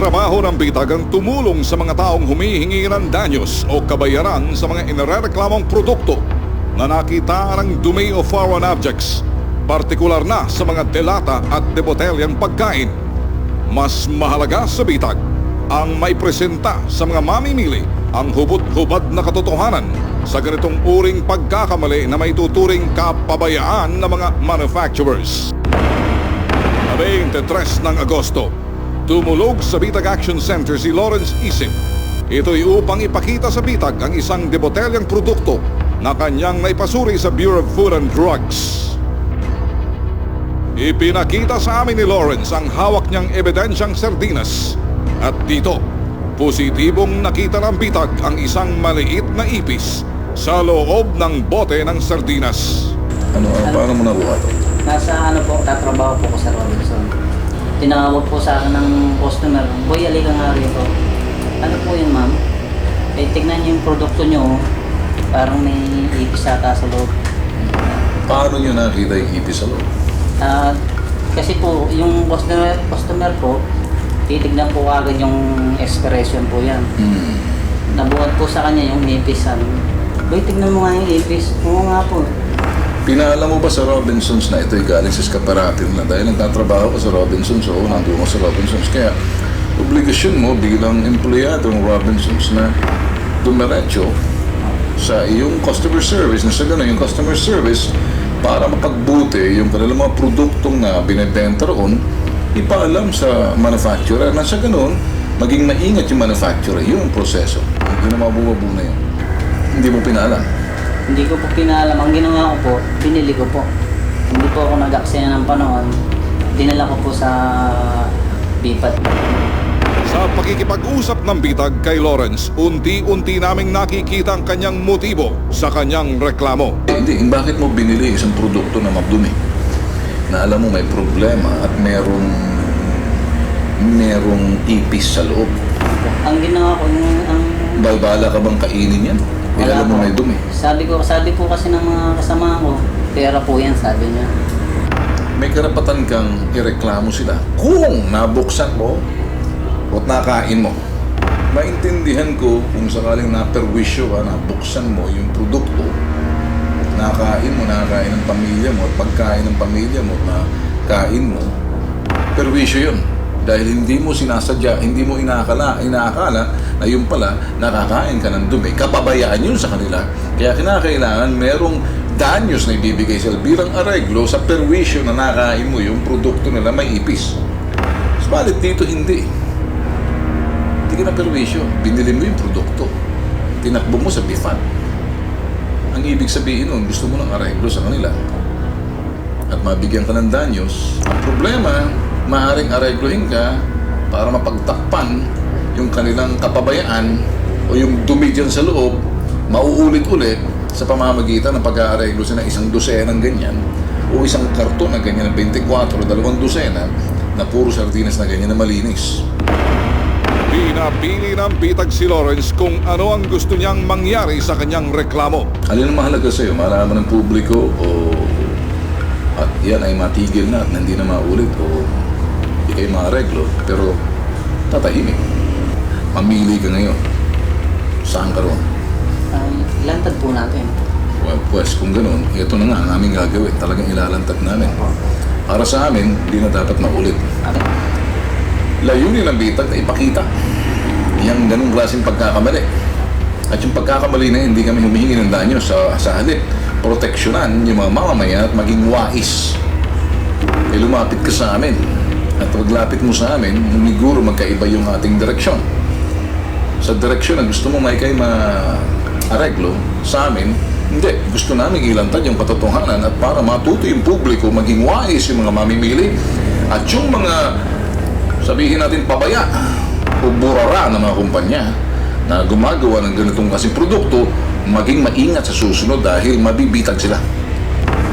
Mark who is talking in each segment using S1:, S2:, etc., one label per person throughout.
S1: Trabaho ng bitag ang tumulong sa mga taong humihingi ng danyos o kabayaran sa mga inareklamong produkto na nakita ng dumi o foreign objects, partikular na sa mga delata at debotelyang pagkain. Mas mahalaga sa bitag ang may presenta sa mga mamimili ang hubot-hubad na katotohanan sa ganitong uring pagkakamali na may tuturing kapabayaan ng mga manufacturers. 23 ng Agosto, tumulog sa Bitag Action Center si Lawrence Isip. Ito'y upang ipakita sa Bitag ang isang debotelyang produkto na kanyang naipasuri sa Bureau of Food and Drugs. Ipinakita sa amin ni Lawrence ang hawak niyang ebidensyang sardinas. At dito, positibong nakita ng bitag ang isang maliit na ipis sa loob ng bote ng sardinas.
S2: Ano, paano mo nakuha to?
S3: Nasa ano po, tatrabaho po ko sa Robinson. Tinawag po sa akin ng customer, Boy, alika nga rito. Ano po yun, ma'am? Eh, tignan niyo yung produkto niyo. oh. Parang may ipis ata sa loob.
S2: Paano nyo nakita yung ipis sa loob?
S3: Ah, kasi po, yung customer, customer po, titignan po agad yung expiration po yan.
S2: Hmm.
S3: Nabuhat po sa kanya yung ipis. Sabi, Boy, tignan mo nga yung ipis. Oo nga po.
S2: Pinaalam mo ba sa Robinsons na ito'y galing sa Escaparatin na? Dahil nagtatrabaho ka sa Robinsons o nandun ka sa Robinsons. Kaya, obligasyon mo bilang empleyado ng Robinsons na dumiretso sa iyong customer service na sa ganun yung customer service para mapagbuti yung kanilang mga produktong na binibenta roon ipaalam sa manufacturer na sa ganun maging maingat yung manufacturer yung proseso. Hindi na mabubabu na yun. Hindi mo pinaalam
S3: Hindi ko po pinaalam. Ang ginawa ko po, binili ko po. Hindi po ako nag-aksaya ng panahon. Dinala ko po sa BIPAT.
S1: Sa pakikipag-usap ng bitag kay Lawrence, unti-unti naming nakikita ang kanyang motibo sa kanyang reklamo.
S2: Eh, Hindi, bakit mo binili isang produkto na mabdumi? Na alam mo may problema at merong merong ipis sa loob.
S3: Ang ginawa ko, ang...
S2: Balbala ka bang kainin yan? Alam mo may dumi.
S3: Sabi ko, sabi po kasi ng mga kasama ko, pera po yan, sabi niya.
S2: May karapatan kang ireklamo sila kung nabuksan mo o nakain mo. Maintindihan ko kung sakaling naperwisyo ka, nabuksan mo yung produkto, nakain mo, nakain ng pamilya mo, at pagkain ng pamilya mo, nakain mo, perwisyo yun. Dahil hindi mo sinasadya, hindi mo inaakala, inaakala na yun pala, nakakain ka ng dumi. Kapabayaan yun sa kanila. Kaya kinakailangan merong danyos na ibibigay sila bilang areglo sa perwisyo na nakain mo yung produkto nila may ipis. Subalit dito hindi. Hindi ka na perwisyo. Binili mo yung produkto. Tinakbo mo sa bifat. Ang ibig sabihin nun, gusto mo ng areglo sa kanila at mabigyan ka ng danyos. Ang problema, maaaring areglohin ka para mapagtakpan yung kanilang kapabayaan o yung dumi dyan sa loob, mauulit-ulit sa pamamagitan ng pag-aareglo sa isang dosena ng ganyan o isang karton na ganyan na 24 o dalawang dosena na puro sardinas na ganyan na malinis.
S1: Pinapili ng bitag si Lawrence kung ano ang gusto niyang mangyari sa kanyang reklamo.
S2: Alin ang mahalaga sa'yo? Malaman ng publiko o at yan ay matigil na at hindi na maulit o hindi kayo maareglo pero tatahimik. Mamili ka ngayon. Saan ka ron?
S3: Ay, lantad po natin.
S2: Well, pues kung ganun, ito na nga ang aming gagawin. Talagang ilalantad namin. Para sa amin, hindi na dapat maulit. Layunin ng bitag na ipakita yung ganung klaseng pagkakamali. At yung pagkakamali na hindi kami humihingi ng danyo sa, sa halip. Proteksyonan yung mga mamamayan at maging wais. E lumapit ka sa amin. At paglapit mo sa amin, lumiguro magkaiba yung ating direksyon. Sa direksyon na gusto mo may kay ma-areglo sa amin, hindi. Gusto namin ilantad yung katotohanan at para matuto yung publiko, maging wais yung mga mamimili at yung mga sabihin natin pabaya o burara ng mga kumpanya na gumagawa ng ganitong kasing produkto, maging maingat sa susunod dahil mabibitag sila.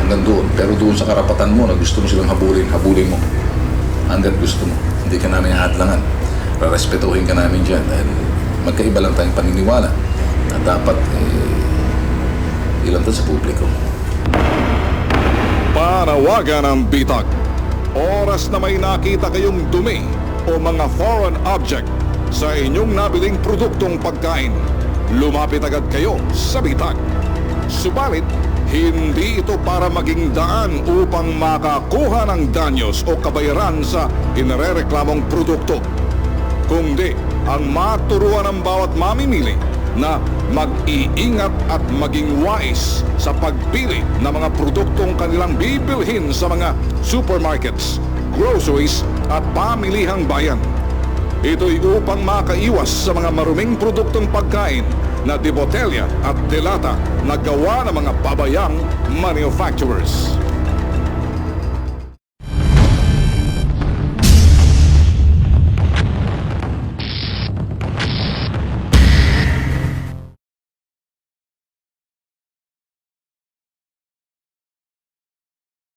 S2: Hanggang doon. Pero doon sa karapatan mo na gusto mo silang habulin, habulin mo. Hanggang gusto mo. Hindi ka namin hadlangan. Respetuhin ka namin dyan dahil magkaiba lang tayong paniniwala na dapat eh, ilantad sa publiko.
S1: Panawagan ng bitag. Oras na may nakita kayong dumi o mga foreign object sa inyong nabiling produktong pagkain, lumapit agad kayo sa bitag. Subalit, hindi ito para maging daan upang makakuha ng danyos o kabayaran sa inarereklamong produkto. Kundi ang maturuan ng bawat mamimili na mag-iingat at maging wise sa pagpili ng mga produktong kanilang bibilhin sa mga supermarkets, groceries at pamilihang bayan. Ito'y upang makaiwas sa mga maruming produktong pagkain na debotelya at delata na gawa ng mga pabayang manufacturers.